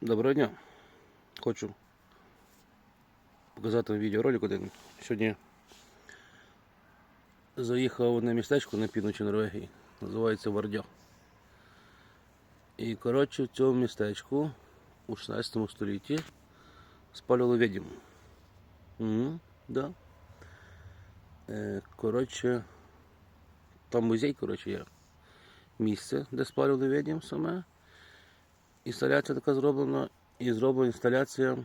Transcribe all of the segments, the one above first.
Доброго дня. Хочу показати вам відеоролик один. Сьогодні заїхав на містечко на півночі Норвегії. Називається Вардя. І коротше в цьому містечку у 16 столітті спалювали відьму. Угу, да. Е, коротше, там музей, коротше, є місце, де спалювали відьм саме. Інсталяція така зроблена, і зроблена інсталяція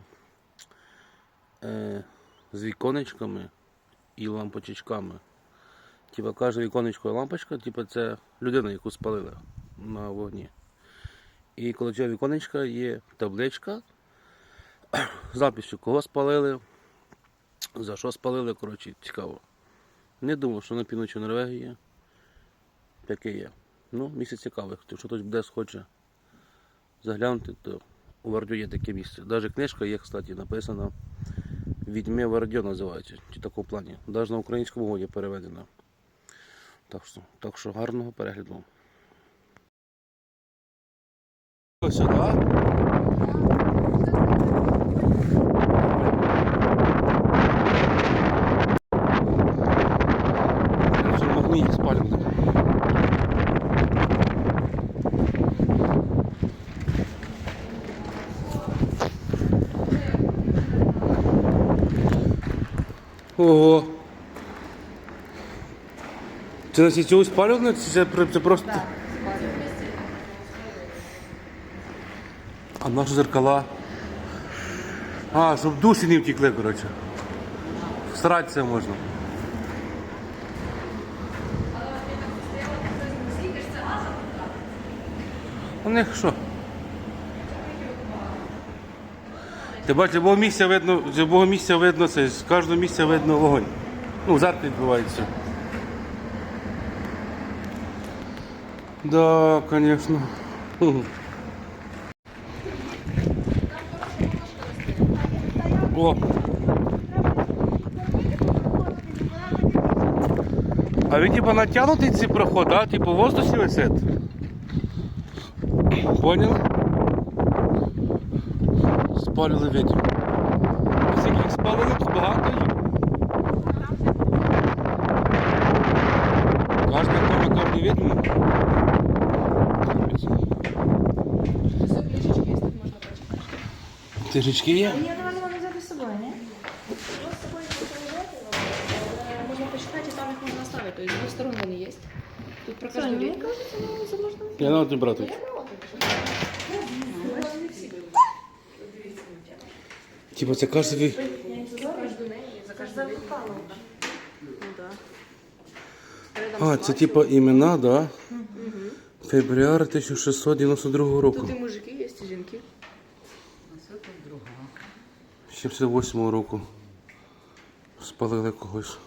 е, з віконечками і лампочечками. Типа кожне віконечко і лампочка, типа це людина, яку спалили на вогні. І коли цього віконечка є табличка з записью, кого спалили, за що спалили, коротше, цікаво. Не думав, що на півночі Норвегії таке є. Ну, місце цікаве, якщо хтось буде схоче заглянути, то у Вардю є таке місце. Навіть книжка є, кстати, написана Відьми Вардьо називається, чи такому плані. Навіть на українському мові переведена. Так що, так що гарного перегляду. Ось сюди. Це Ого. Це на цього спалювали? Чи це, це просто. А наші зеркала. А, щоб душі не втекли, коротше. Всратися можна. У них що? Ти бачиш, любого місця видно, з любого місця видно це, з кожного місця видно вогонь. Ну, жарти відбуваються. Да. Мгм. О. А він типа натягнутий ці проход, да? Типу в воздусі висить. Понял? Спалили відьм. Ось яких спалили, тут багато їх. Кожен дома кожну відьму. Тижечки є? Я давай вони взяти з собою, не? Можно посчитать, и там их можно оставить. То есть с сторон они есть. Тут про кажеться, ну. Я на один брати. Типа це кожен. Ну да. А, це типа імена, да? Фебруар 1692 року. Тут и мужики есть, и жінки. 78 року. Спалили когось.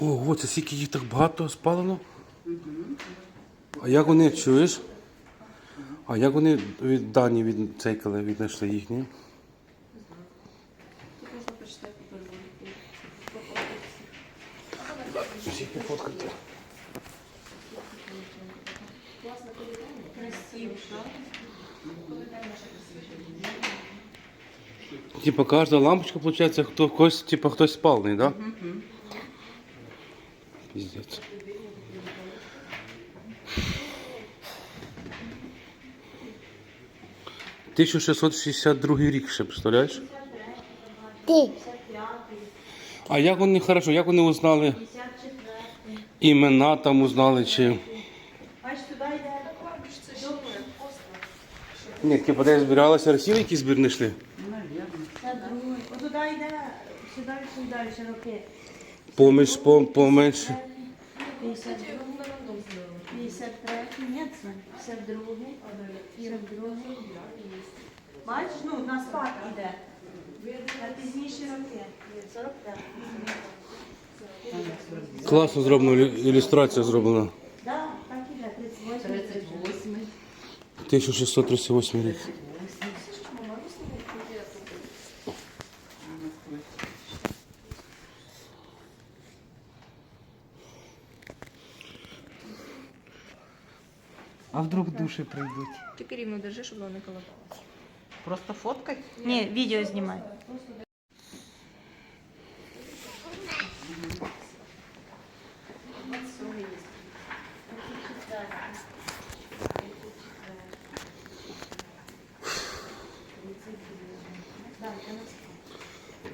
Ого, це скільки їх так багато спалено? А як вони чуєш? А як вони від дані від цейкали, віднайшли їхні? Всіх пофоткати. Типа кожна лампочка, получается, хто когось, типа хтось спалений, да? Пиздец. Тисяча 1662 рік ще, представляєш? Ти. А як вони хорошо, як вони узнали імена там узнали чи. Бач, туди йде. Ні, типу, де збиралися архіви, які збір не йшли. Це другий. Йде, сюди і далі, роки. Поміж, пом, поменше. 53, ні, це 52, 42. Бачиш, ну, на спад іде. На пізніші роки. 45. Класно зроблено, ілю- ілюстрація зроблена. Да, так іде, 38. 38. 1638 рік. А вдруг душі прийдуть? Тільки рівно держи, щоб воно не колоталося. Просто фоткать? Ні, відео знімай. —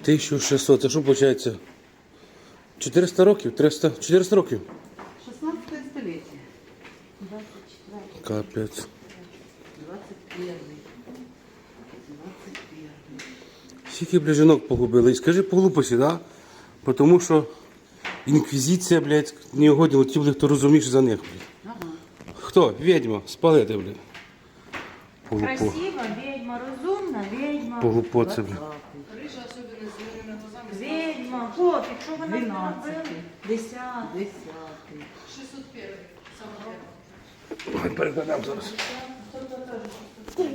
1600, це що виходить? 400 років? 300? 400 років? 16 століття. Капець. 21. Скільки, бля, жінок погубили. І скажи по глупості, да? Тому що інквізиція, блядь, не угодила ті, блядь, хто розумніше за них, блядь. Ага. Хто? Відьма, спалити, блядь. Поглупо. Красива, відьма, розумна, відьма. Поглупо це, блядь. Рижа, особливо з зеленими глазами. Відьма, пофіг, що вона 12. зробила? Десят. 10. 601. Ой, перекладам зараз. Ой,